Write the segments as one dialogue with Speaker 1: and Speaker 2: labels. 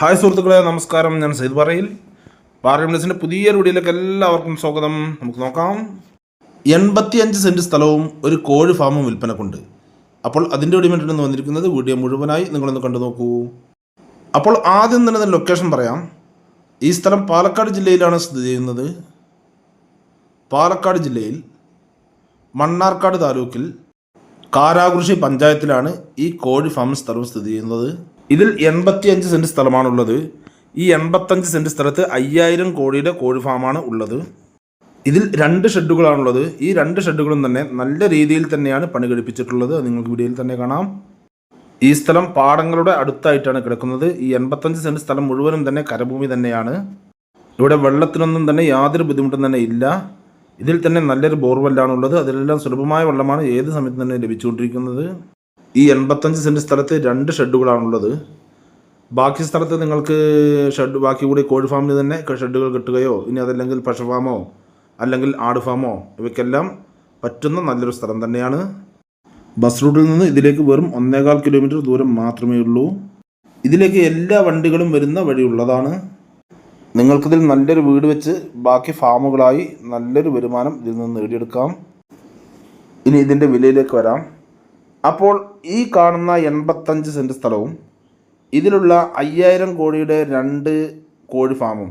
Speaker 1: Hi സുഹൃത്തുക്കളെ നമസ്കാരം. ഞാൻ സെയ്ദ് പറയിൽ. പാർലമെൻസിന്റെ പുതിയ വീഡിയോയിലേക്ക് എല്ലാവർക്കും സ്വാഗതം. നമുക്ക് നോക്കാം. എൺപത്തിയഞ്ച് സെന്റ് സ്ഥലവും ഒരു കോഴി ഫാമും വിൽപ്പനക്കുണ്ട്. അപ്പോൾ അതിന്റെ ഇടിമെന്റിന് വന്നിരിക്കുന്നത് വീഡിയോ മുഴുവനായി നിങ്ങളൊന്ന് കണ്ടു നോക്കൂ. അപ്പോൾ ആദ്യം തന്നെ ലൊക്കേഷൻ പറയാം. ഈ സ്ഥലം പാലക്കാട് ജില്ലയിലാണ് സ്ഥിതി ചെയ്യുന്നത്. പാലക്കാട് ജില്ലയിൽ മണ്ണാർക്കാട് താലൂക്കിൽ കാരാകൃഷി പഞ്ചായത്തിലാണ് ഈ കോഴി ഫാം സ്ഥലം സ്ഥിതി ചെയ്യുന്നത്. ഇതിൽ എൺപത്തിയഞ്ച് സെന്റ് സ്ഥലമാണുള്ളത്. ഈ എൺപത്തഞ്ച് സെന്റ് സ്ഥലത്ത് അയ്യായിരം കോടിയുടെ കോഴി ഫാമാണ് ഉള്ളത്. ഇതിൽ രണ്ട് ഷെഡുകളാണുള്ളത്. ഈ രണ്ട് ഷെഡുകളും തന്നെ നല്ല രീതിയിൽ തന്നെയാണ് പണി കഴിപ്പിച്ചിട്ടുള്ളത് നിങ്ങൾക്ക് വീഡിയോയിൽ തന്നെ കാണാം. ഈ സ്ഥലം പാടങ്ങളുടെ അടുത്തായിട്ടാണ് കിടക്കുന്നത്. ഈ എൺപത്തഞ്ച് സെന്റ് സ്ഥലം മുഴുവനും തന്നെ കരഭൂമി തന്നെയാണ്. ഇവിടെ വെള്ളത്തിനൊന്നും തന്നെ യാതൊരു ബുദ്ധിമുട്ടും തന്നെ ഇല്ല. ഇതിൽ തന്നെ നല്ലൊരു ബോർവെല്ലാണ് ഉള്ളത് അതിലെല്ലാം സുലഭമായ വെള്ളമാണ് ഏത് സമയത്തും തന്നെ ലഭിച്ചുകൊണ്ടിരിക്കുന്നത്. ഈ എൺപത്തഞ്ച് സെന്റ് സ്ഥലത്ത് രണ്ട് ഷെഡുകളാണുള്ളത്. ബാക്കി സ്ഥലത്ത് നിങ്ങൾക്ക് ഷെഡ് ബാക്കി കൂടി കോഴി ഫാമിന് തന്നെ ഷെഡുകൾ കിട്ടുകയോ ഇനി അതല്ലെങ്കിൽ പശു ഫാമോ അല്ലെങ്കിൽ ആട് ഫാമോ ഇവയ്ക്കെല്ലാം പറ്റുന്ന നല്ലൊരു സ്ഥലം തന്നെയാണ്. ബസ് റൂട്ടിൽ നിന്ന് ഇതിലേക്ക് വെറും ഒന്നേകാൽ കിലോമീറ്റർ ദൂരം മാത്രമേ ഉള്ളൂ. ഇതിലേക്ക് എല്ലാ വണ്ടികളും വരുന്ന വഴിയുള്ളതാണ് നിങ്ങൾക്കിതിൽ നല്ലൊരു വീട് വെച്ച് ബാക്കി ഫാമുകളായി നല്ലൊരു വരുമാനം ഇതിൽ നിന്ന് നേടിയെടുക്കാം. ഇനി ഇതിന്റെ വിലയിലേക്ക് വരാം. അപ്പോൾ ഈ കാണുന്ന എൺപത്തഞ്ച് സെന്റ് സ്ഥലവും ഇതിലുള്ള അയ്യായിരം കോടിയുടെ രണ്ട് കോഴി ഫാമും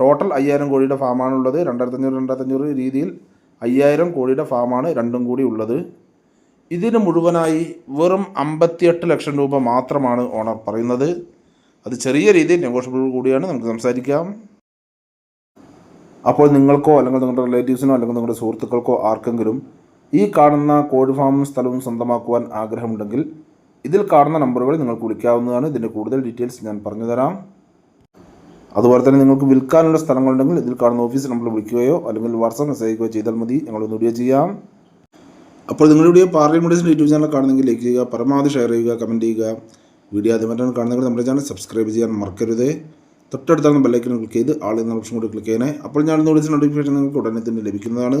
Speaker 1: ടോട്ടൽ അയ്യായിരം കോടിയുടെ ഫാമാണുള്ളത്. രണ്ടായിരത്തഞ്ഞൂറ് രണ്ടായിരത്തഞ്ഞൂറ് രീതിയിൽ അയ്യായിരം കോടിയുടെ ഫാമാണ് രണ്ടും കൂടി ഉള്ളത്. ഇതിന് മുഴുവനായി വെറും അമ്പത്തിയെട്ട് ലക്ഷം രൂപ മാത്രമാണ് ഓണർ പറയുന്നത്. അത് ചെറിയ രീതിയിൽ നെഗോഷ്യബിൾ കൂടിയാണ്. നമുക്ക് സംസാരിക്കാം. അപ്പോൾ നിങ്ങൾക്കോ അല്ലെങ്കിൽ നിങ്ങളുടെ റിലേറ്റീവ്സിനോ അല്ലെങ്കിൽ നിങ്ങളുടെ സുഹൃത്തുക്കൾക്കോ ആർക്കെങ്കിലും ഈ കാണുന്ന കോഴി ഫാമും സ്ഥലവും സ്വന്തമാക്കുവാൻ ആഗ്രഹമുണ്ടെങ്കിൽ ഇതിൽ കാണുന്ന നമ്പറുകൾ നിങ്ങൾക്ക് വിളിക്കാവുന്നതാണ്. ഇതിന്റെ കൂടുതൽ ഡീറ്റെയിൽസ് ഞാൻ പറഞ്ഞു തരാം. അതുപോലെ തന്നെ നിങ്ങൾക്ക് വിൽക്കാനുള്ള സ്ഥലങ്ങളുണ്ടെങ്കിൽ ഇതിൽ കാണുന്ന ഓഫീസ് നമ്പർ വിളിക്കുകയോ അല്ലെങ്കിൽ വാട്സാപ്പ് മെസ്സേജ് അയക്കുകയോ ചെയ്താൽ മതി. ഞങ്ങളൊന്ന് വീഡിയോ ചെയ്യാം. അപ്പോൾ നിങ്ങളുടെ വീഡിയോ പാർലമെന്റേഴ്സിന്റെ യൂട്യൂബ് ചാനൽ കാണുന്നെങ്കിൽ ലൈക്ക് ചെയ്യുക പരമാവധി ഷെയർ ചെയ്യുക കമന്റ് ചെയ്യുക. വീഡിയോ ആദ്യമായിട്ടാണ് കാണുന്നെങ്കിൽ നമ്മുടെ ചാനൽ സബ്സ്ക്രൈബ് ചെയ്യാൻ മറക്കരുത്. തൊട്ടടുത്താണ് ബെല്ലൈക്കൻ ക്ലിക്ക് ചെയ്ത് ആൾ എന്ന കൂടി ക്ലിക്ക് ചെയ്യണേ. അപ്പോൾ ഞാൻ നോട്ടീസ് നോട്ടിഫിക്കേഷൻ നിങ്ങൾക്ക് ഉടനെ തന്നെ ലഭിക്കുന്നതാണ്.